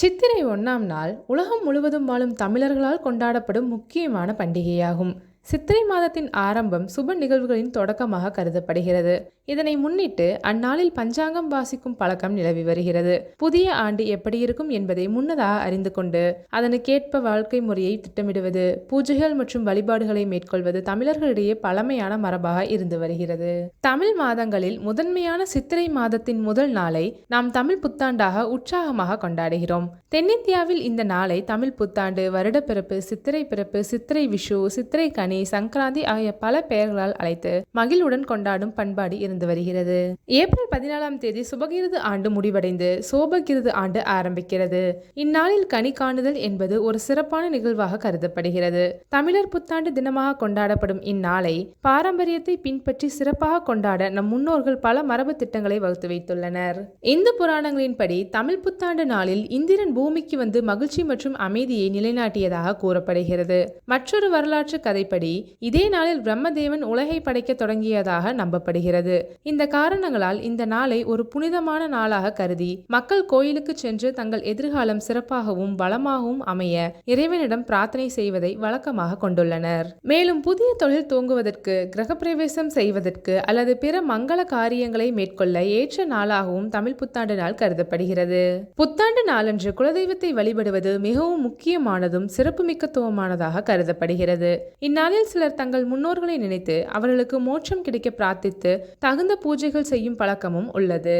சித்திரை ஒன்றாம் நாள் உலகம் முழுவதும் வாழும் தமிழர்களால் கொண்டாடப்படும் முக்கியமான பண்டிகையாகும். சித்திரை மாதத்தின் ஆரம்பம் சுப நிகழ்வுகளின் தொடக்கமாக கருதப்படுகிறது. இதனை முன்னிட்டு அந்நாளில் பஞ்சாங்கம் வாசிக்கும் பழக்கம் நிலவி வருகிறது. புதிய ஆண்டு எப்படி இருக்கும் என்பதை முன்னதாக அறிந்து கொண்டு அதனுக்கேற்ப வாழ்க்கை முறையை திட்டமிடுவது பூஜைகள் மற்றும் வழிபாடுகளை மேற்கொள்வது தமிழர்களிடையே பழமையான மரபாக இருந்து வருகிறது. தமிழ் மாதங்களில் முதன்மையான சித்திரை மாதத்தின் முதல் நாளை நாம் தமிழ் புத்தாண்டாக உற்சாகமாக கொண்டாடுகிறோம். தென்னிந்தியாவில் இந்த நாளை தமிழ் புத்தாண்டு வருடப்பிறப்பு சித்திரை பிறப்பு சித்திரை விஷு சித்திரை கனி சங்கராந்தி ஆகிய பல பெயர்களால் அழைத்து மகிழ்வுடன் கொண்டாடும் பண்பாடு இருந்து வருகிறது. ஏப்ரல் பதினாலாம் தேதி சுபகிருது ஆண்டு முடிவடைந்து சோபகிருது ஆண்டு ஆரம்பிக்கிறது. இந்நாளில் கனி காணுதல் என்பது ஒரு சிறப்பான நிகழ்வாக கருதப்படுகிறது. தமிழர் புத்தாண்டு தினமாக கொண்டாடப்படும் இந்நாளை பாரம்பரியத்தை பின்பற்றி சிறப்பாக கொண்டாட நம் முன்னோர்கள் பல மரபு திட்டங்களை வகுத்து வைத்துள்ளனர். இந்து புராணங்களின்படி தமிழ் புத்தாண்டு நாளில் இந்திரன் பூமிக்கு வந்து மகிழ்ச்சி மற்றும் அமைதியை நிலைநாட்டியதாக கூறப்படுகிறது. மற்றொரு வரலாற்று கதைப்படி இதே நாளில் பிரம்மதேவன் உலகை படைக்க தொடங்கியதாக நம்பப்படுகிறது. இந்த காரணங்களால் இந்த நாளை ஒரு புனிதமான நாளாக கருதி மக்கள் கோயிலுக்கு சென்று தங்கள் எதிர்காலம் சிறப்பாகவும் வளமாகவும் அமைய இறைவனிடம் பிரார்த்தனை செய்வதை வழக்கமாக கொண்டுள்ளனர். மேலும் புதிய தொழில் துவங்குவதற்கு கிரகப்பிரவேசம் செய்வதற்கு அல்லது பிற மங்கள காரியங்களை மேற்கொள்ள ஏற்ற நாளாகவும் தமிழ் புத்தாண்டு நாள் கருதப்படுகிறது. புத்தாண்டு நாளன்று குலதெய்வத்தை வழிபடுவது மிகவும் முக்கியமானதும் சிறப்புமிக்கத்துவமானதாக கருதப்படுகிறது. இந்நாளில் சிலர் தங்கள் முன்னோர்களை நினைத்து அவர்களுக்கு மோட்சம் கிடைக்க பிரார்த்தித்து தகுந்த பூஜைகள் செய்யும் பழக்கமும் உள்ளது.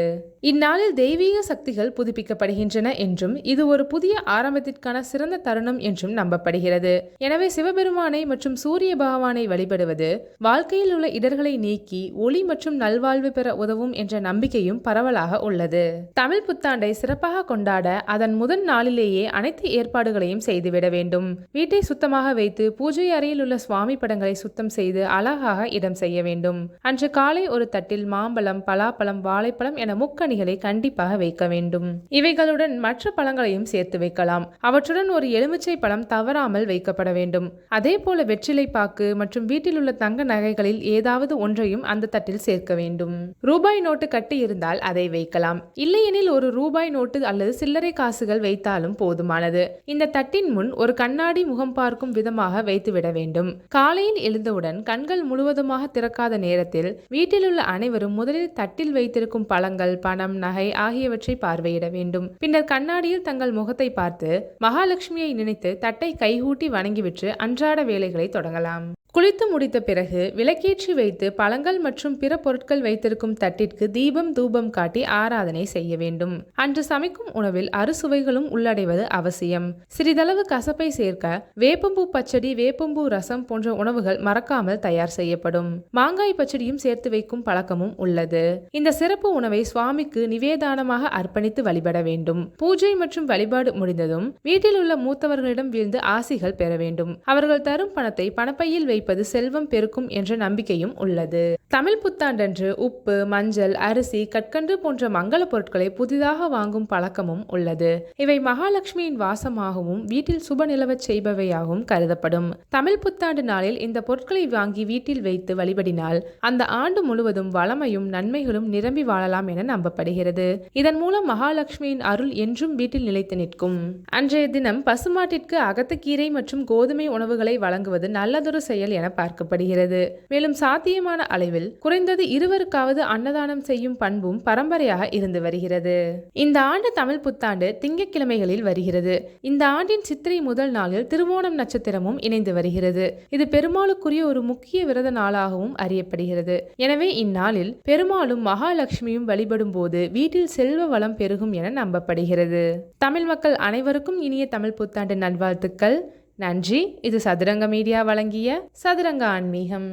இந்நாளில் தெய்வீக சக்திகள் புதுப்பிக்கப்படுகின்றன என்றும் இது ஒரு புதிய ஆரம்பத்திற்கான சிறந்த தருணம் என்றும் நம்பப்படுகிறது. எனவே சிவபெருமானை மற்றும் சூரிய பகவானை வழிபடுவது வாழ்க்கையில் உள்ள இடர்களை நீக்கி ஒளி மற்றும் நல்வாழ்வு பெற உதவும் என்ற நம்பிக்கையும் பரவலாக உள்ளது. தமிழ் புத்தாண்டை சிறப்பாக கொண்டாட அதன் முதல் நாளிலேயே அனைத்து ஏற்பாடுகளையும் செய்துவிட வேண்டும். வீட்டை சுத்தமாக வைத்து பூஜை அறையில் உள்ள சுவாமி படங்களை சுத்தம் செய்து அழகாக இடம் செய்ய வேண்டும். அன்று காலை ஒரு தட்டில் மாம்பழம் பலாப்பழம் வாழைப்பழம் என முக்கணிகளை கண்டிப்பாக வைக்க வேண்டும். இவைகளுடன் மற்ற பழங்களையும் சேர்த்து வைக்கலாம். அவற்றுடன் ஒரு எலுமிச்சை பழம் தவறாமல் வைக்கப்பட வேண்டும். அதே போல வெற்றிலை பாக்கு மற்றும் வீட்டில் உள்ள தங்க நகைகளில் ஏதாவது ஒன்றையும் அந்த தட்டில் சேர்க்க வேண்டும். ரூபாய் நோட்டு கட்டி இருந்தால் அதை வைக்கலாம். இல்லையெனில் ஒரு ரூபாய் நோட்டு அல்லது சில்லறை காசுகள் வைத்தாலும் போதுமானது. இந்த தட்டின் முன் ஒரு கண்ணாடி முகம் பார்க்கும் விதமாக வைத்துவிட வேண்டும். காலையில் எழுந்தவுடன் கண்கள் முழுவதுமாக திறக்காத நேரத்தில் வீட்டில் உள்ள அனைவரும் முதலில் தட்டில் வைத்திருக்கும் பழங்கள் பணம் நகை ஆகியவற்றை பார்வையிட வேண்டும். பின்னர் கண்ணாடியில் தங்கள் முகத்தை பார்த்து மகாலட்சுமியை நினைத்து தட்டை கைகூட்டி வணங்கிவிட்டு அன்றாட வேலைகளை தொடங்கலாம். குளித்து முடித்த பிறகு விளக்கேற்றி வைத்து பழங்கள் மற்றும் பிற பொருட்கள் வைத்திருக்கும் தட்டிற்கு தீபம் தூபம் காட்டி ஆராதனை செய்ய வேண்டும். அன்று சமைக்கும் உணவில் அறுசுவைகளும் உள்ளடைவது அவசியம். சிறிதளவு கசப்பை சேர்க்க வேப்பம்பூ பச்சடி வேப்பம்பூ ரசம் போன்ற உணவுகள் மறக்காமல் தயார் செய்யப்படும். மாங்காய் பச்சடியும் சேர்த்து வைக்கும் பழக்கமும் உள்ளது. இந்த சிறப்பு உணவை சுவாமிக்கு நிவேதானமாக அர்ப்பணித்து வழிபட வேண்டும். பூஜை மற்றும் வழிபாடு முடிந்ததும் வீட்டில் உள்ள மூத்தவர்களிடம் வீழ்ந்து ஆசிகள் பெற வேண்டும். அவர்கள் தரும் பணத்தை பணப்பையில் வைப்பது செல்வம் பெருக்கும் என்ற நம்பிக்கையும் உள்ளது. தமிழ் புத்தாண்டன்று உப்பு மஞ்சள் அரிசி கற்கண்டு போன்ற மங்கள பொருட்களை புதிதாக வாங்கும் பழக்கமும் உள்ளது. இவை மகாலட்சுமியின் வாசமாகவும் வீட்டில் சுப நிலவச் செய்பவையாகவும் கருதப்படும். தமிழ் புத்தாண்டு நாளில் இந்த பொருட்களை வாங்கி வீட்டில் வைத்து வழிபடினால் அந்த ஆண்டு முழுவதும் வளமையும் நன்மைகளும் நிரம்பி வாழலாம் என நம்பப்படுகிறது. இதன் மூலம் மகாலட்சுமியின் அருள் என்றும் வீட்டில் நிலைத்து நிற்கும். அன்றைய தினம் பசுமாட்டிற்கு அகத்துக்கீரை மற்றும் கோதுமை உணவுகளை வழங்குவது நல்லதொரு செயல் என பார்க்கப்படுகிறது. மேலும் சாத்தியமான அளவில் குறைந்தது இருவருக்காவது அன்னதானம் செய்யும் பண்பும் பரம்பரையாக இருந்து வருகிறது. இந்த ஆண்டு தமிழ் புத்தாண்டு திங்கட்கிழமைகளில் வருகிறது. இந்த ஆண்டின் சித்திரை முதல் நாளில் திருவோணம் நட்சத்திரமும் இணைந்து வருகிறது. இது பெருமாளுக்குரிய ஒரு முக்கிய விரத நாளாகவும் அறியப்படுகிறது. எனவே இந்நாள் இந்நாளில் பெருமாளும் மகாலட்சுமியும் வழிபடும் போது வீட்டில் செல்வ வளம் பெருகும் என நம்பப்படுகிறது. தமிழ் மக்கள் அனைவருக்கும் இனிய தமிழ் புத்தாண்டு நல்வாழ்த்துக்கள். நன்றி. இது சதுரங்க மீடியா வழங்கிய சதுரங்க ஆன்மீகம்.